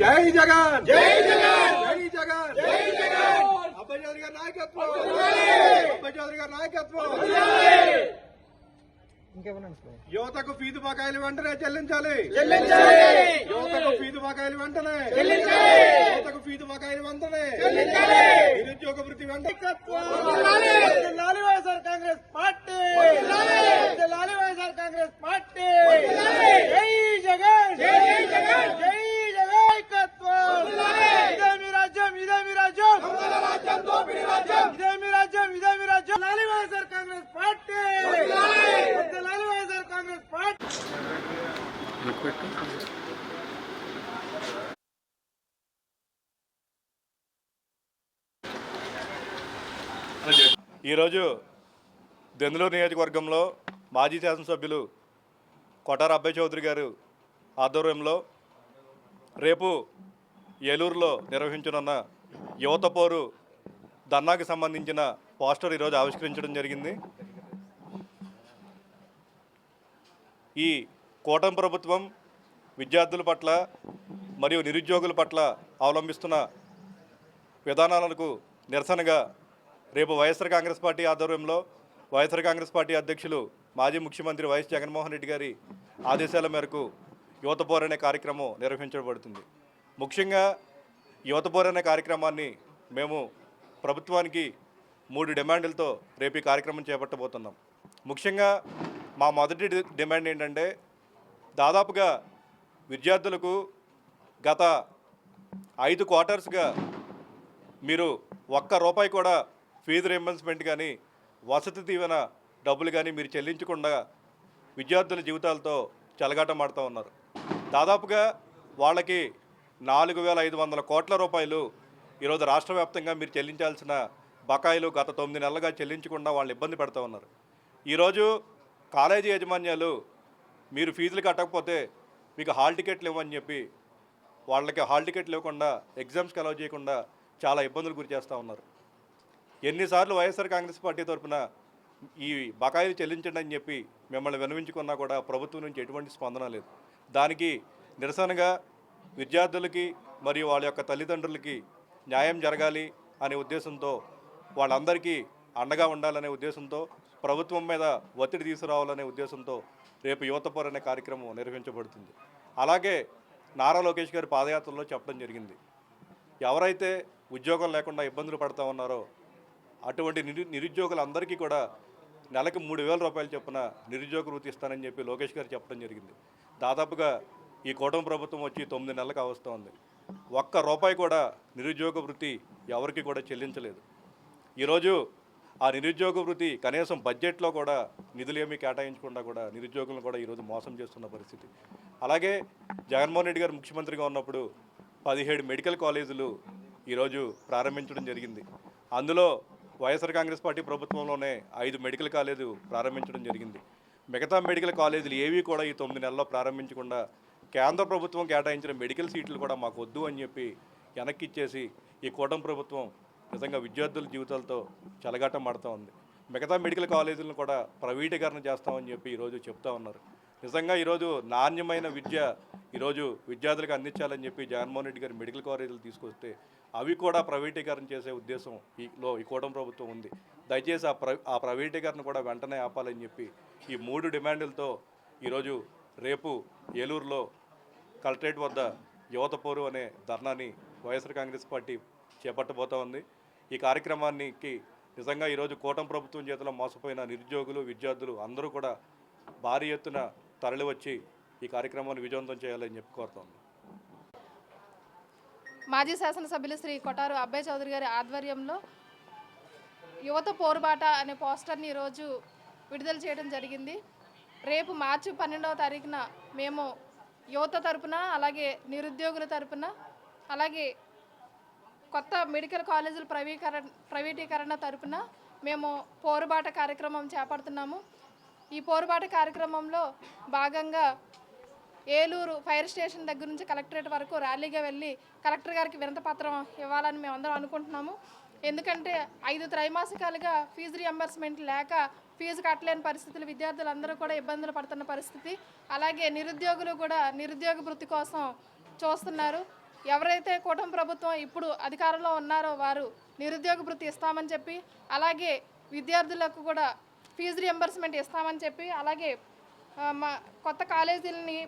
జై జగన్ జై జగన్ జై జగన్ జై జగన్ అబ్బాయి చౌదరి గారి నాయకత్వం అబ్బాయి చౌదరి గారి నాయకత్వం యువతకు ఫీజు బకాయిలు వెంటనే చెల్లించాలి యువతకు ఫీజు బకాయిలు వెంటనే యువతకు ఫీజు బకాయిలు వెంటనే నిరుద్యోగ వృత్తి వెంటనే లాలి వైఎస్ఆర్ కాంగ్రెస్ పార్టీ లాలి వైఎస్ఆర్ కాంగ్రెస్ పార్టీ జై జగన్ జై జగన్ జై జగన్ నాయకత్వం ఇదే మీ రాజ్యం ఇదే మీ రాజ్యం ఇదే మీ రాజ్యం ఇదే మీ రాజ్యం లాలి వైఎస్ఆర్ కాంగ్రెస్ పార్టీ లాలి వైఎస్ఆర్ కాంగ్రెస్ పార్టీ ఈరోజు దెందులూరు నియోజకవర్గంలో మాజీ శాసనసభ్యులు కొటార అబ్బాయి చౌదరి గారు ఆధ్వర్యంలో రేపు ఏలూరులో నిర్వహించనున్న యువత పోరు ధర్నాకి సంబంధించిన పోస్టర్ ఈరోజు ఆవిష్కరించడం జరిగింది. ఈ కూటమి ప్రభుత్వం విద్యార్థుల పట్ల మరియు నిరుద్యోగుల పట్ల అవలంబిస్తున్న విధానాలకు నిరసనగా రేపు వైఎస్ఆర్ కాంగ్రెస్ పార్టీ ఆధ్వర్యంలో వైఎస్ఆర్ కాంగ్రెస్ పార్టీ అధ్యక్షులు మాజీ ముఖ్యమంత్రి వైఎస్ జగన్మోహన్ రెడ్డి గారి ఆదేశాల మేరకు యువత పోర్ అనే కార్యక్రమం నిర్వహించబడుతుంది. ముఖ్యంగా యువత పోర్ అనే కార్యక్రమాన్ని మేము ప్రభుత్వానికి మూడు డిమాండ్లతో రేపు ఈ కార్యక్రమం చేపట్టబోతున్నాం. ముఖ్యంగా మా మొదటి డి- డిమాండ్ ఏంటంటే దాదాపుగా విద్యార్థులకు గత ఐదు క్వార్టర్స్గా మీరు ఒక్క రూపాయి కూడా ఫీజు రియంబర్స్మెంట్ కానీ వసతి దీవెన డబ్బులు కానీ మీరు చెల్లించకుండా విద్యార్థుల జీవితాలతో చెలగాటమాడుతూ ఉన్నారు. దాదాపుగా వాళ్ళకి నాలుగు వేల ఐదు వందల కోట్ల రూపాయలు ఈరోజు రాష్ట్ర వ్యాప్తంగా మీరు చెల్లించాల్సిన బకాయిలు గత తొమ్మిది నెలలుగా చెల్లించకుండా వాళ్ళు ఇబ్బంది పెడతా ఉన్నారు. ఈరోజు కాలేజీ యాజమాన్యాలు మీరు ఫీజులు కట్టకపోతే మీకు హాల్ టికెట్లు ఇవ్వని చెప్పి వాళ్ళకి హాల్ టికెట్లు ఇవ్వకుండా ఎగ్జామ్స్కి అలౌ చేయకుండా చాలా ఇబ్బందులు గురి చేస్తూ ఉన్నారు. ఎన్నిసార్లు వైఎస్ఆర్ కాంగ్రెస్ పార్టీ తరఫున ఈ బకాయిలు చెల్లించండి అని చెప్పి మిమ్మల్ని వినవించుకున్నా కూడా ప్రభుత్వం నుంచి ఎటువంటి స్పందన లేదు. దానికి నిరసనగా విద్యార్థులకి మరియు వాళ్ళ యొక్క తల్లిదండ్రులకి న్యాయం జరగాలి అనే ఉద్దేశంతో వాళ్ళందరికీ అండగా ఉండాలనే ఉద్దేశంతో ప్రభుత్వం మీద ఒత్తిడి తీసుకురావాలనే ఉద్దేశంతో రేపు యువత అనే కార్యక్రమం నిర్వహించబడుతుంది. అలాగే నారా లోకేష్ గారి పాదయాత్రలో చెప్పడం జరిగింది. ఎవరైతే ఉద్యోగం లేకుండా ఇబ్బందులు పడతా ఉన్నారో అటువంటి నిరు నిరుద్యోగులందరికీ కూడా నెలకు మూడు వేల రూపాయలు చొప్పున నిరుద్యోగ వృత్తి ఇస్తానని చెప్పి లోకేష్ గారు చెప్పడం జరిగింది. దాదాపుగా ఈ కూటమి ప్రభుత్వం వచ్చి తొమ్మిది నెలలకు అవస్తోంది ఒక్క రూపాయి కూడా నిరుద్యోగ వృత్తి ఎవరికి కూడా చెల్లించలేదు. ఈరోజు ఆ నిరుద్యోగ వృత్తి కనీసం బడ్జెట్లో కూడా నిధులు ఏమీ కేటాయించకుండా కూడా నిరుద్యోగులను కూడా ఈరోజు మోసం చేస్తున్న పరిస్థితి. అలాగే జగన్మోహన్ రెడ్డి గారు ముఖ్యమంత్రిగా ఉన్నప్పుడు పదిహేడు మెడికల్ కాలేజీలు ఈరోజు ప్రారంభించడం జరిగింది. అందులో వైఎస్ఆర్ కాంగ్రెస్ పార్టీ ప్రభుత్వంలోనే ఐదు మెడికల్ కాలేజీలు ప్రారంభించడం జరిగింది. మిగతా మెడికల్ కాలేజీలు ఏవి కూడా ఈ తొమ్మిది నెలల్లో ప్రారంభించకుండా కేంద్ర ప్రభుత్వం కేటాయించిన మెడికల్ సీట్లు కూడా మాకు వద్దు అని చెప్పి వెనక్కి ఇచ్చేసి ఈ కూటమి ప్రభుత్వం నిజంగా విద్యార్థుల జీవితాలతో చెలగాటం ఆడుతూ ఉంది. మిగతా మెడికల్ కాలేజీలను కూడా ప్రైవేటీకరణ చేస్తామని చెప్పి ఈరోజు చెప్తా ఉన్నారు. నిజంగా ఈరోజు నాణ్యమైన విద్య ఈరోజు విద్యార్థులకు అందించాలని చెప్పి జగన్మోహన్ రెడ్డి గారు మెడికల్ కాలేజీలు తీసుకొస్తే అవి కూడా ప్రైవేటీకరణ చేసే ఉద్దేశం ఈలో ఈ కూటమి ప్రభుత్వం ఉంది. దయచేసి ఆ ప్ర ఆ ప్రైవేటీకరణ కూడా వెంటనే ఆపాలని చెప్పి ఈ మూడు డిమాండ్లతో ఈరోజు రేపు ఏలూరులో కలెక్టరేట్ వద్ద యువత పోరు అనే ధర్నాని వైఎస్ఆర్ కాంగ్రెస్ పార్టీ చేపట్టబోతా ఉంది. ఈ కార్యక్రమానికి నిజంగా ఈరోజు కూటమి ప్రభుత్వం చేతిలో మోసపోయిన నిరుద్యోగులు విద్యార్థులు అందరూ కూడా భారీ ఎత్తున తరలివచ్చి ఈ కార్యక్రమాన్ని విజయవంతం చేయాలని చెప్పి కోరుతాను మాజీ శాసనసభ్యులు శ్రీ కొటారు అబ్బాయి చౌదరి గారి ఆధ్వర్యంలో యువత పోరుబాట అనే పోస్టర్ని ఈరోజు విడుదల చేయడం జరిగింది. రేపు మార్చి పన్నెండవ తారీఖున మేము యువత తరపున అలాగే నిరుద్యోగుల తరపున అలాగే కొత్త మెడికల్ కాలేజీల ప్రైవీకరణ ప్రైవేటీకరణ తరపున మేము పోరుబాట కార్యక్రమం చేపడుతున్నాము. ఈ పోరుబాట కార్యక్రమంలో భాగంగా ఏలూరు ఫైర్ స్టేషన్ దగ్గర నుంచి కలెక్టరేట్ వరకు ర్యాలీగా వెళ్ళి కలెక్టర్ గారికి వినతపత్రం ఇవ్వాలని మేము అందరం అనుకుంటున్నాము. ఎందుకంటే ఐదు త్రైమాసికాలుగా ఫీజు రియంబర్స్మెంట్ లేక ఫీజు కట్టలేని పరిస్థితులు విద్యార్థులందరూ కూడా ఇబ్బందులు పడుతున్న పరిస్థితి. అలాగే నిరుద్యోగులు కూడా నిరుద్యోగ వృత్తి కోసం చూస్తున్నారు. ఎవరైతే కూటమి ప్రభుత్వం ఇప్పుడు అధికారంలో ఉన్నారో వారు నిరుద్యోగ వృత్తి ఇస్తామని చెప్పి అలాగే విద్యార్థులకు కూడా ఫీజు రియంబర్స్మెంట్ ఇస్తామని చెప్పి అలాగే మా కొత్త కాలేజీలని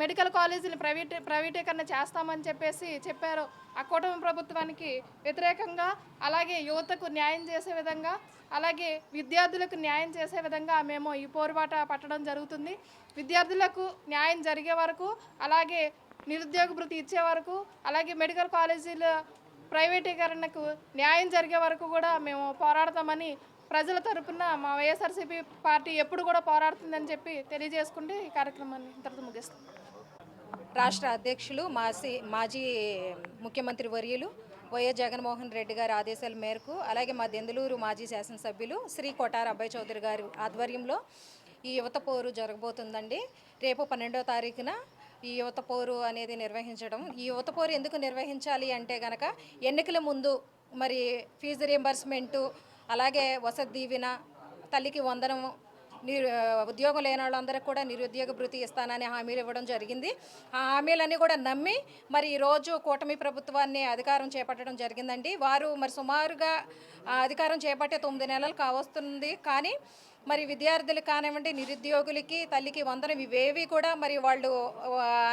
మెడికల్ కాలేజీని ప్రైవేట్ ప్రైవేటీకరణ చేస్తామని చెప్పేసి చెప్పారు. ఆ కూటమి ప్రభుత్వానికి వ్యతిరేకంగా అలాగే యువతకు న్యాయం చేసే విధంగా అలాగే విద్యార్థులకు న్యాయం చేసే విధంగా మేము ఈ పోరుబాట పట్టడం జరుగుతుంది. విద్యార్థులకు న్యాయం జరిగే వరకు అలాగే నిరుద్యోగ భృతి ఇచ్చే వరకు అలాగే మెడికల్ కాలేజీల ప్రైవేటీకరణకు న్యాయం జరిగే వరకు కూడా మేము పోరాడతామని ప్రజల తరపున మా వైఎస్ఆర్సీపీ పార్టీ ఎప్పుడు కూడా పోరాడుతుందని చెప్పి తెలియజేసుకుంటే ఈ కార్యక్రమాన్ని ఇంతటితో ముగిస్తాం. రాష్ట్ర అధ్యక్షులు మాజీ మాజీ ముఖ్యమంత్రి వర్యులు వైఎస్ జగన్మోహన్ రెడ్డి గారి ఆదేశాల మేరకు అలాగే మా దెందులూరు మాజీ శాసనసభ్యులు శ్రీ కొటార అబ్బాయి చౌదరి గారి ఆధ్వర్యంలో ఈ యువత పోరు జరగబోతుందండి. రేపు పన్నెండో తారీఖున ఈ యువత పోరు అనేది నిర్వహించడం. ఈ యువత పోరు ఎందుకు నిర్వహించాలి అంటే గనక ఎన్నికల ముందు మరి ఫీజు రియంబర్స్మెంటు అలాగే వసతి దీవెన తల్లికి వందనము ఉద్యోగం లేని వాళ్ళందరికీ కూడా నిరుద్యోగ భృతి ఇస్తానని హామీలు ఇవ్వడం జరిగింది. ఆ హామీలన్నీ కూడా నమ్మి మరి ఈరోజు కూటమి ప్రభుత్వాన్ని అధికారం చేపట్టడం జరిగిందండి. వారు మరి సుమారుగా అధికారం చేపట్టే తొమ్మిది నెలలు కావస్తుంది. కానీ మరి విద్యార్థులు కానివ్వండి నిరుద్యోగులకి తల్లికి వందనం ఇవేవి కూడా మరి వాళ్ళు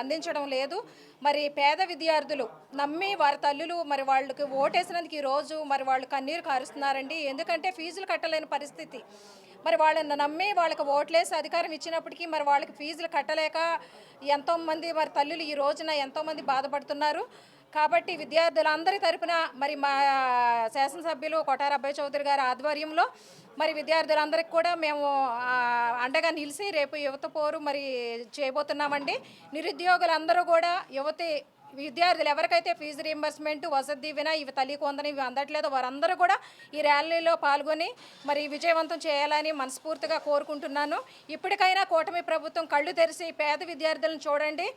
అందించడం లేదు. మరి పేద విద్యార్థులు నమ్మి వారి తల్లులు మరి వాళ్ళకి ఓటేసినందుకు ఈరోజు మరి వాళ్ళు కన్నీరు కారుస్తున్నారండి. ఎందుకంటే ఫీజులు కట్టలేని పరిస్థితి. మరి వాళ్ళని నమ్మి వాళ్ళకి ఓట్లేసి అధికారం ఇచ్చినప్పటికీ మరి వాళ్ళకి ఫీజులు కట్టలేక ఎంతోమంది మరి తల్లులు ఈ రోజున ఎంతోమంది బాధపడుతున్నారు. కాబట్టి విద్యార్థులందరి తరపున మరి మా శాసనసభ్యులు కొటార అబ్బాయి చౌదరి గారి ఆధ్వర్యంలో మరి విద్యార్థులందరికీ కూడా మేము అండగా నిలిచి రేపు యువత పోరు మరి చేయబోతున్నామండి. నిరుద్యోగులందరూ కూడా యువతి విద్యార్థులు ఎవరికైతే ఫీజు రీంబర్స్మెంట్ వసతి దీవెన ఇవి తల్లి కొందని ఇవి అందట్లేదో వారందరూ కూడా ఈ ర్యాలీలో పాల్గొని మరి విజయవంతం చేయాలని మనస్ఫూర్తిగా కోరుకుంటున్నాను. ఇప్పటికైనా కూటమి ప్రభుత్వం కళ్ళు తెరిచి పేద విద్యార్థులను చూడండి.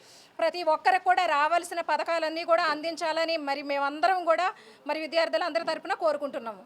ప్రతి ఒక్కరికి కూడా రావాల్సిన పథకాలన్నీ కూడా అందించాలని మరి మేమందరం కూడా మరి విద్యార్థులందరి తరపున కోరుకుంటున్నాము.